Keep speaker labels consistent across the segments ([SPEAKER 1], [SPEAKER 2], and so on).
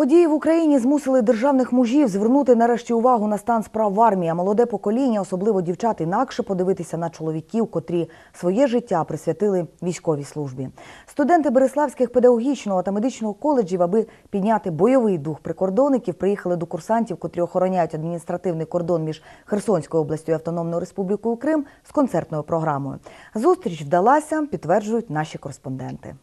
[SPEAKER 1] Події в Україні змусили державних мужів звернути нарешті увагу на стан справ в армії. Молоде покоління, особливо дівчат, інакше подивитися на чоловіків, котрі своє життя присвятили військовій службі. Студенти Береславських педагогічного та медичного коледжів, аби підняти бойовий дух прикордонників, приїхали до курсантів, котрі охороняють адміністративний кордон між Херсонською областю і Автономною Республікою Крим з концертною програмою. Зустріч вдалася, підтверджують наші кореспонденти.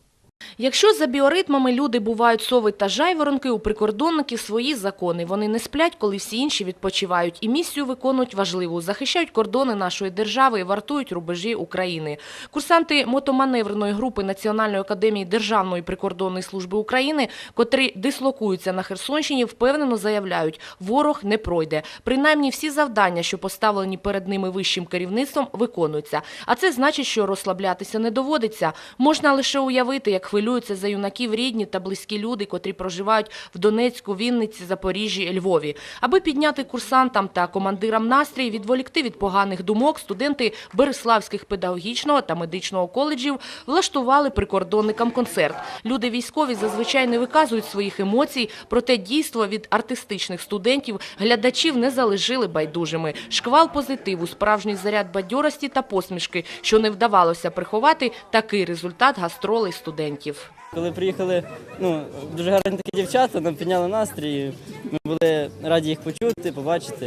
[SPEAKER 2] Якщо за біоритмами люди бувають сови та жайворонки, у прикордонників свої закони. Вони не сплять, коли всі інші відпочивають. І місію виконують важливу – захищають кордони нашої держави і вартують рубежі України. Курсанти мотоманевреної групи Національної академії Державної прикордонної служби України, котрі дислокуються на Херсонщині, впевнено заявляють – ворог не пройде. Принаймні всі завдання, що поставлені перед ними вищим керівництвом, виконуються. А це значить, що розслаблятися не доводиться. Можна лише уявити, як хвилюються за юнаків рідні та близькі люди, котрі проживають в Донецьку, Вінниці, Запоріжжі, Львові. Аби підняти курсантам та командирам настрій, відволікти від поганих думок, студенти Береславських педагогічного та медичного коледжів влаштували прикордонникам концерт. Люди військові зазвичай не виказують своїх емоцій, проте дійство від артистичних студентів глядачів не залишили байдужими. Шквал позитиву, справжній заряд бадьорості та посмішки, що не вдавалося приховати, такий результат гастролей студентів.
[SPEAKER 3] Коли приїхали, ну дуже гарні такі дівчата, нам підняли настрій. Ми були раді їх почути, побачити.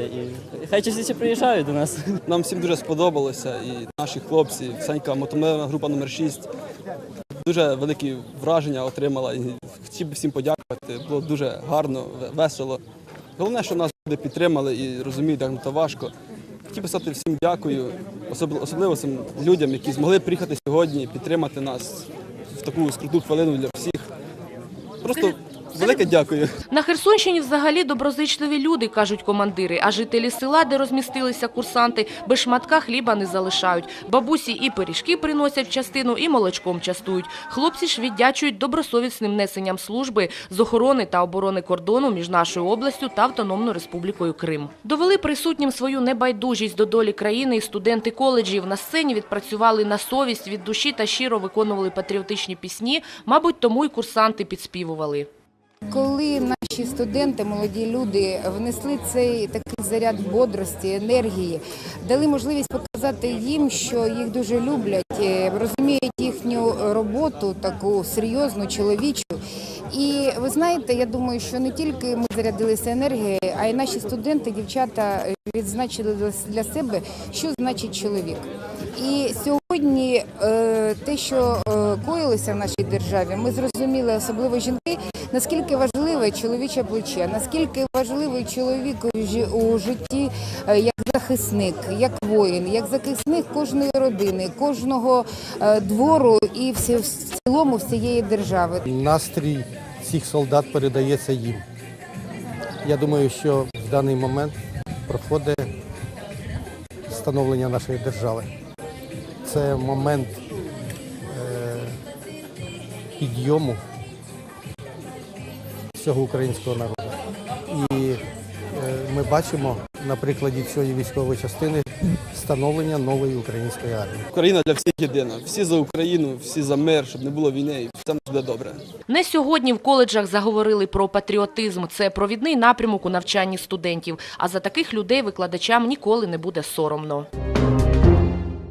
[SPEAKER 3] І хай частіше приїжджають до нас.
[SPEAKER 4] Нам всім дуже сподобалося, і наші хлопці, Санька, мотомерна група номер 6 дуже великі враження отримала. І хотів би всім подякувати. Було дуже гарно, весело. Головне, що нас люди підтримали і розуміють, як нам то важко. Хотів писати всім дякую, особ- особливо цим людям, які змогли приїхати сьогодні, підтримати нас в таку скруту хвилину для всіх. Просто велике дякую.
[SPEAKER 2] На Херсонщині взагалі доброзичливі люди, кажуть командири, а жителі села, де розмістилися курсанти, без шматка хліба не залишають. Бабусі і пиріжки приносять частину, і молочком частують. Хлопці ж віддячують добросовісним несенням служби з охорони та оборони кордону між нашою областю та Автономною Республікою Крим. Довели присутнім свою небайдужість до долі країни і студенти коледжів. На сцені відпрацювали на совість від душі та щиро виконували патріотичні пісні. Мабуть, тому й курсанти підспівували.
[SPEAKER 5] Коли наші студенти, молоді люди, внесли цей такий заряд бодрості, енергії, дали можливість показати їм, що їх дуже люблять, е, розуміють їхню роботу, таку серйозну, чоловічу. І ви знаєте, я думаю, що не тільки ми зарядилися енергією, а й наші студенти, дівчата відзначили для- себе, що значить чоловік. І сьогодні е, те, що е, коїлося в нашій державі, ми зрозуміли, особливо жінки, наскільки важливе чоловіче плече, наскільки важливий чоловік у житті е, як захисник, як воїн, як захисник кожної родини, кожного е, двору і всі- в цілому всієї держави.
[SPEAKER 6] Настрій всіх солдат передається їм. Я думаю, що в даний момент проходить становлення нашої держави. Це момент е, підйому всього українського народу. І е, ми бачимо на прикладі цієї військової частини становлення нової української армії.
[SPEAKER 4] Україна для всіх єдина. Всі за Україну, всі за мир, щоб не було війни, і все буде добре.
[SPEAKER 2] Не сьогодні в коледжах заговорили про патріотизм. Це провідний напрямок у навчанні студентів. А за таких людей викладачам ніколи не буде соромно.